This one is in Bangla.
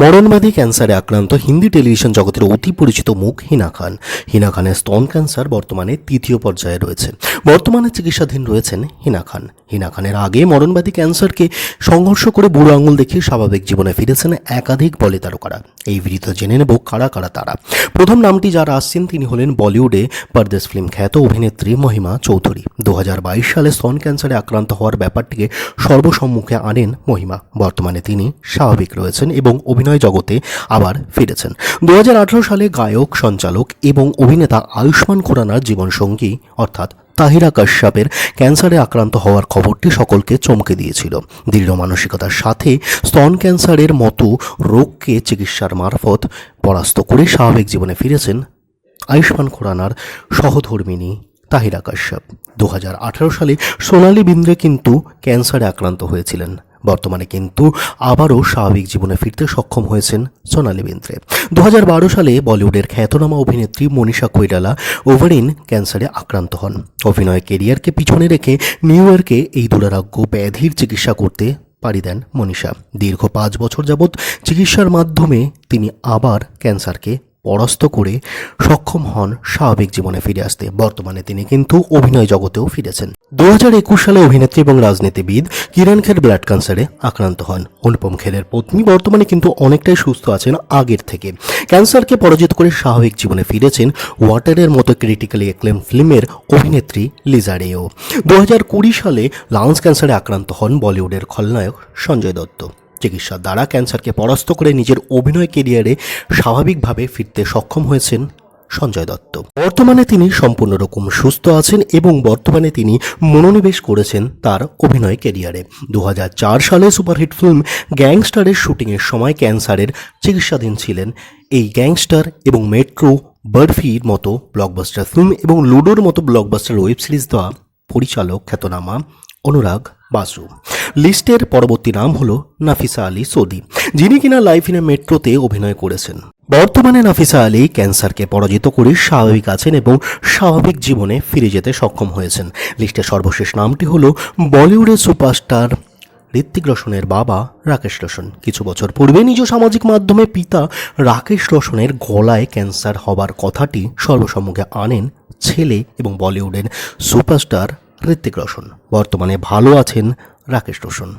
মরণবাদী ক্যান্সারে আক্রান্ত হিন্দি টেলিভিশন জগতের অতি পরিচিত মুখ হিনা খান। হিনা খানের স্তন ক্যান্সার বর্তমানে তৃতীয় পর্যায়ে রয়েছে। বর্তমানে চিকিৎসাধীন রয়েছেন হিনা খান। হিনা খানের আগে মরণবাদী ক্যান্সারকে সংঘর্ষ করে বুড়ো আঙুল দেখিয়ে স্বাভাবিক জীবনে ফিরেছেন একাধিক বলে তারকারা। এই ভিডিওতে জেনে নেব কারা কারা তারা। প্রথম নামটি যারা আসছেন, তিনি হলেন বলিউডে পরদেশ ফিল্ম খ্যাত অভিনেত্রী মহিমা চৌধুরী। দু হাজার বাইশ সালে স্তন ক্যান্সারে আক্রান্ত হওয়ার ব্যাপারটিকে সর্বসম্মুখে আনেন মহিমা। বর্তমানে তিনি স্বাভাবিক রয়েছেন এবং অভিনয় জগতে আবার ফিরেছেন। দু হাজার আঠেরো সালে গায়ক, সঞ্চালক এবং অভিনেতা আয়ুষ্মান খুরানার জীবনসঙ্গী, অর্থাৎ তাহিরা কাশ্যপের ক্যান্সারে আক্রান্ত হওয়ার খবরটি সকলকে চমকে দিয়েছিল। দৃঢ় মানসিকতার সাথে স্তন ক্যান্সারের মতো রোগকে চিকিৎসার মারফত পরাস্ত করে স্বাভাবিক জীবনে ফিরেছেন আয়ুষ্মান খুরানার সহধর্মিনী তাহিরা কাশ্যপ। দু হাজার আঠেরো সালে সোনালি বিন্দ্রে কিন্তু ক্যান্সারে আক্রান্ত হয়েছিলেন। বর্তমানে কিন্তু আবারও স্বাভাবিক জীবনে ফিরতে সক্ষম হয়েছেন সোনালী বিন্দ্রে দু সালে বলিউডের খ্যাতনামা অভিনেত্রী মনীষা কৈরালা ওভারিন ক্যান্সারে আক্রান্ত হন। অভিনয় কেরিয়ারকে পিছনে রেখে নিউ ইয়র্কে এই দুরারোগ্য ব্যাধির চিকিৎসা করতে পাড়ি দেন মনীষা। দীর্ঘ পাঁচ বছর যাবৎ চিকিৎসার মাধ্যমে তিনি আবার ক্যান্সারকে পরাস্ত করে সক্ষম হন স্বাভাবিক জীবনে ফিরে আসতে। বর্তমানে তিনি কিন্তু অভিনয় জগতেও ফিরেছেন। দু হাজার একুশ সালে অভিনেত্রী এবং রাজনীতিবিদ কিরণ খের ব্লাড ক্যান্সারে আক্রান্ত হন। অনুপম খেরের পত্নী বর্তমানে কিন্তু অনেকটাই সুস্থ আছেন আগের থেকে। ক্যান্সারকে পরাজিত করে স্বাভাবিক জীবনে ফিরেছেন ওয়াটারের মতো ক্রিটিক্যালি অ্যাক্লেম ফিল্মের অভিনেত্রী লিজারেও দু সালে লাংস ক্যান্সারে আক্রান্ত হন বলিউডের খলনায়ক সঞ্জয় দত্ত। চিকিৎসার দ্বারা ক্যান্সারকে পরাস্ত করে নিজের অভিনয় কেরিয়ারে স্বাভাবিকভাবে ফিরতে সক্ষম হয়েছেন সঞ্জয় দত্ত। বর্তমানে তিনি সম্পূর্ণ রকম সুস্থ আছেন এবং বর্তমানে তিনি মনোনিবেশ করেছেন তার অভিনয় কেরিয়ারে। দু হাজার চার সালে সুপারহিট ফিল্ম গ্যাংস্টারের শুটিংয়ের সময় ক্যান্সারের চিকিৎসাধীন ছিলেন। এই গ্যাংস্টার এবং মেট্রো, বার্ফির মতো ব্লকবাস্টার ফিল্ম এবং লুডোর মতো ব্লকবাস্টার ওয়েব সিরিজ দেওয়া পরিচালক খ্যাতনামা অনুরাগ বাসু। লিস্টের পরবর্তী নাম হলো নাফিসা আলী সৌদি, যিনি কিনা লাইফ ইন মেট্রোতে অভিনয় করেছেন। বর্তমানে নাফিসা আলী ক্যান্সারকে পরাজিত করে স্বাভাবিক আছেন এবং স্বাভাবিক জীবনে ফিরে যেতে সক্ষম হয়েছেন। লিস্টের সর্বশেষ নামটি হলো বলিউডের সুপারস্টার ঋত্বিক রোশনের বাবা রাকেশ রোশন। কিছু বছর পূর্বে নিজ সামাজিক মাধ্যমে পিতা রাকেশ রোশনের গলায় ক্যান্সার হবার কথাটি সর্বসম্মুখে আনেন ছেলে এবং বলিউডের সুপারস্টার ঋত্বিক রোশন। বর্তমানে ভালো আছেন রাকেশ রোশন।